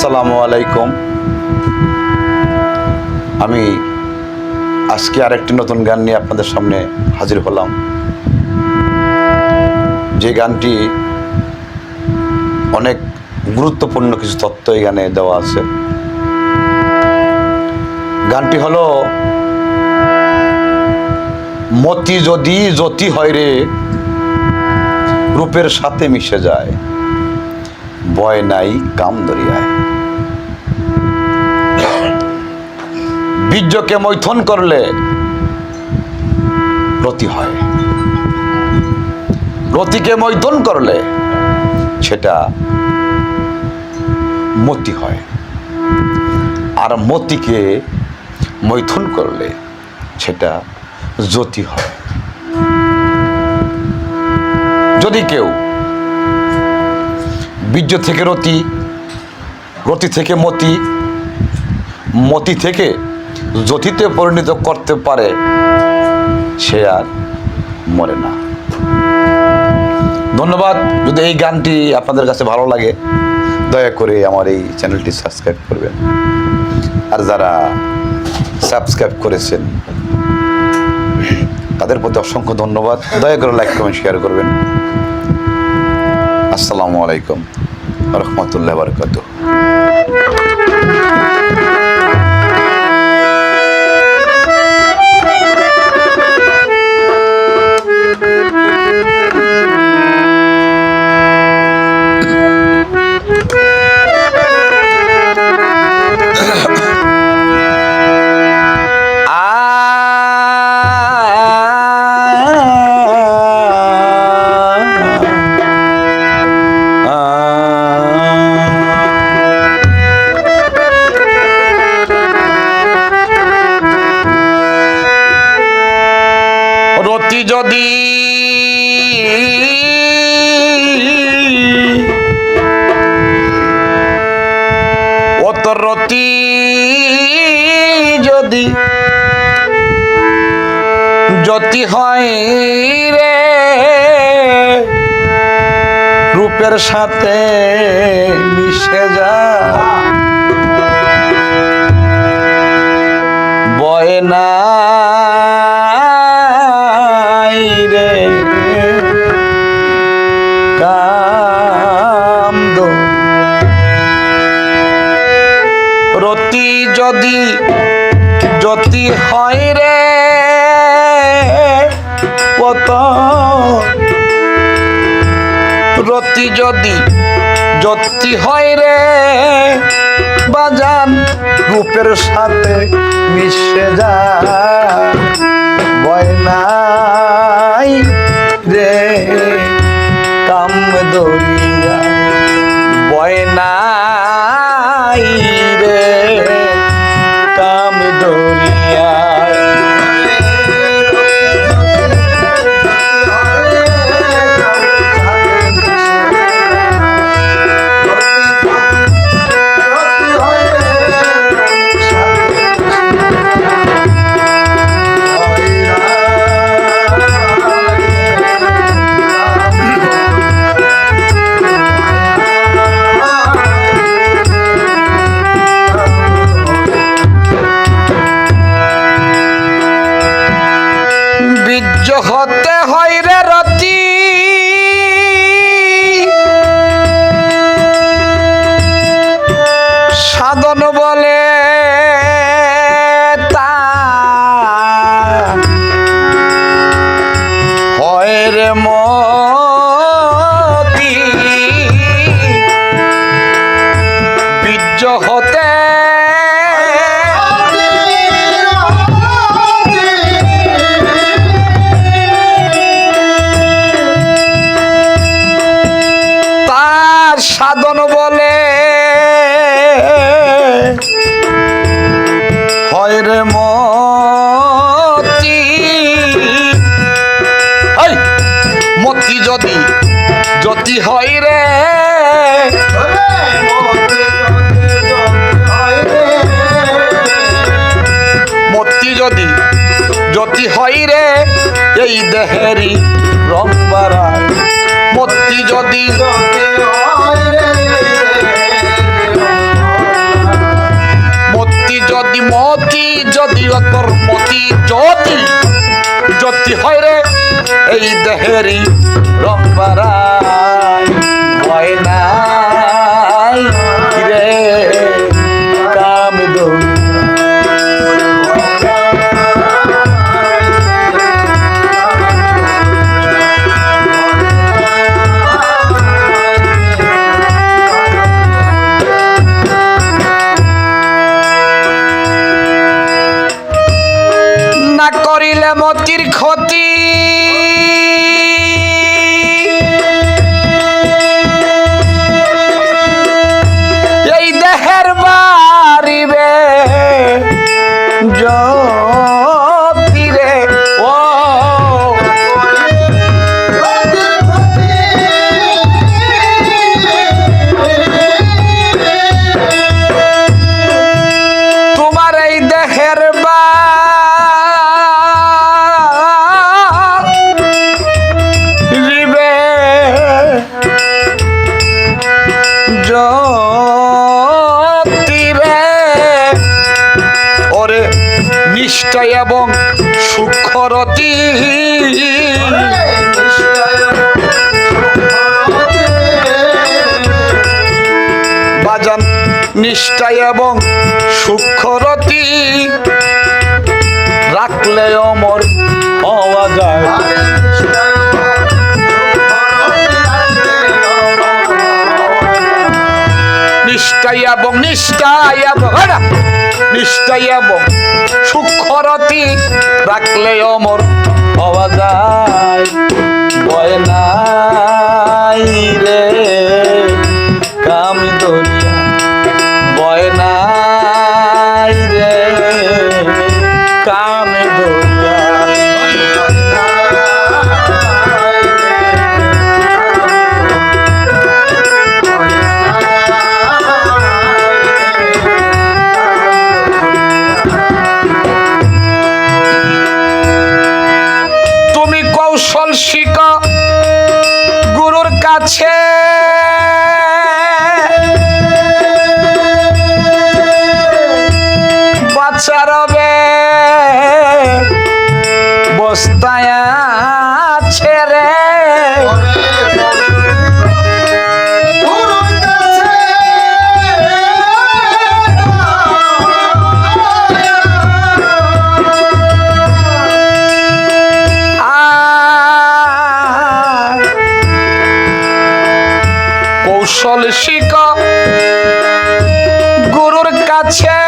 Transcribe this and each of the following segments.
আসসালামু আলাইকুম। আমি আজকে আরেকটি নতুন গান নিয়ে আপনাদের সামনে হাজির হলাম। যে গানটি অনেক গুরুত্বপূর্ণ কিছু তত্ত্ব এই গানে দেওয়া আছে। গানটি হলো, মতি যদি জ্যোতি হয় রে, রূপের সাথে মিশে যায়, বয় নাই কাম দরিয়ায়। বীর্যকে মৈথন করলে রতি হয়। রতিকে মৈথন করলে সেটা মতি হয়। আর মতিকে মৈথুন করলে সেটা জ্যোতি হয়। যদি কেউ বীর্য থেকে রতি রতি থেকে মতি মতি থেকে জ্যোতিতে পরিণত করতে পারে, সে আর মরে না। ধন্যবাদ। যদি এই গানটি আপনাদের কাছে ভালো লাগে, দয়া করে আমার এই চ্যানেলটি সাবস্ক্রাইব করবেন। আর যারা সাবস্ক্রাইব করেছেন, তাদের প্রতি অসংখ্য ধন্যবাদ। দয়া করে লাইক, কমেন্ট, শেয়ার করবেন। আসসালামু আলাইকুম। রহমতুল্লাহ বারকাত যদি অত রতি যদি জ্যোতি হয় রে রূপের সাথে মিশে যা। বয় রতি যদি জ্যোতি হয় রে কত রতি যদি জ্যোতি হয় রে বাজান, রূপের সাথে মিশে যা ভয় নাই রে কাম দরিয়া। ভয় নাই হয় রে যদি হয় রে। মতি যদি যদি হয় রে, এই দেহেরি রং বাড়ায়। মতি যদি মতি যদি মতি যদি যদি হয় রে, এই দেহেরই বাজান নিষ্ঠা এবং সুখরতি রাখলে অমর হওয়া যায়। নিষ্ঠাই এবং নিষ্ঠাই এবং হয় নিষ্ঠাই এবং সুখরতি রাখলে অমর আয়। কৌশল শিখ গুরুর কাছে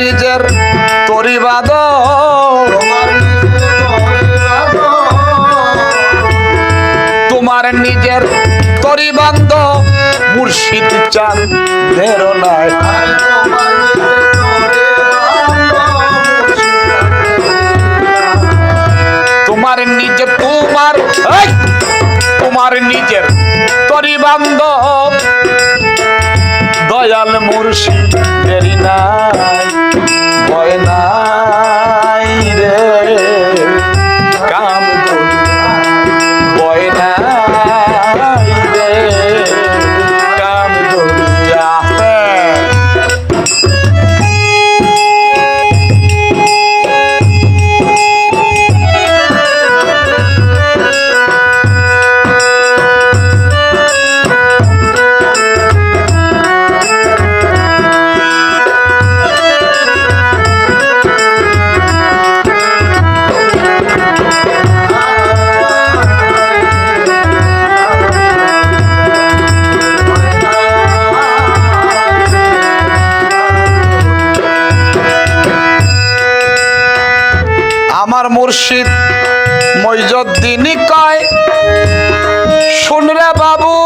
নিজের তরিবাদ তোমার নিজের তরিবান্ধ মুর্শিদ চান নাই। তোমার নিজের তোমার তোমার নিজের তরিবান্ধ দয়াল মুর্শিদ দেরি নাই। মুর্শিদ মইজদ্দিনই কয় শুনরে বাবু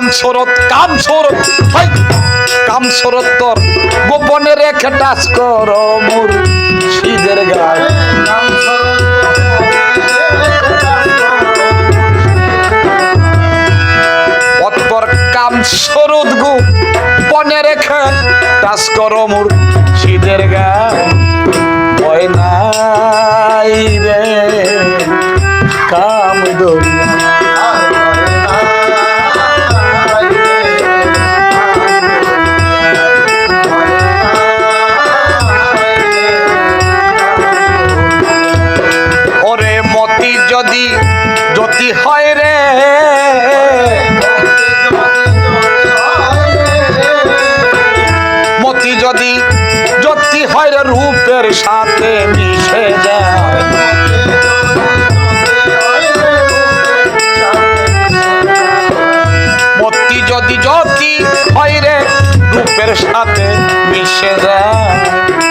কামসরত কামসরত! কামসরত তোর গোপনে রেখে টাচ কর মোর। শীতের গায় অতপর গু পনে রেখে টাচ কর মোর। শীতের গায় ভয় নাই যদি যদি হয় রে। মতি যদি যদি হয় রে, রূপের সাথে মিশে যায়। মতি যদি যদি হয় রে, রূপের সাথে মিশে যায়।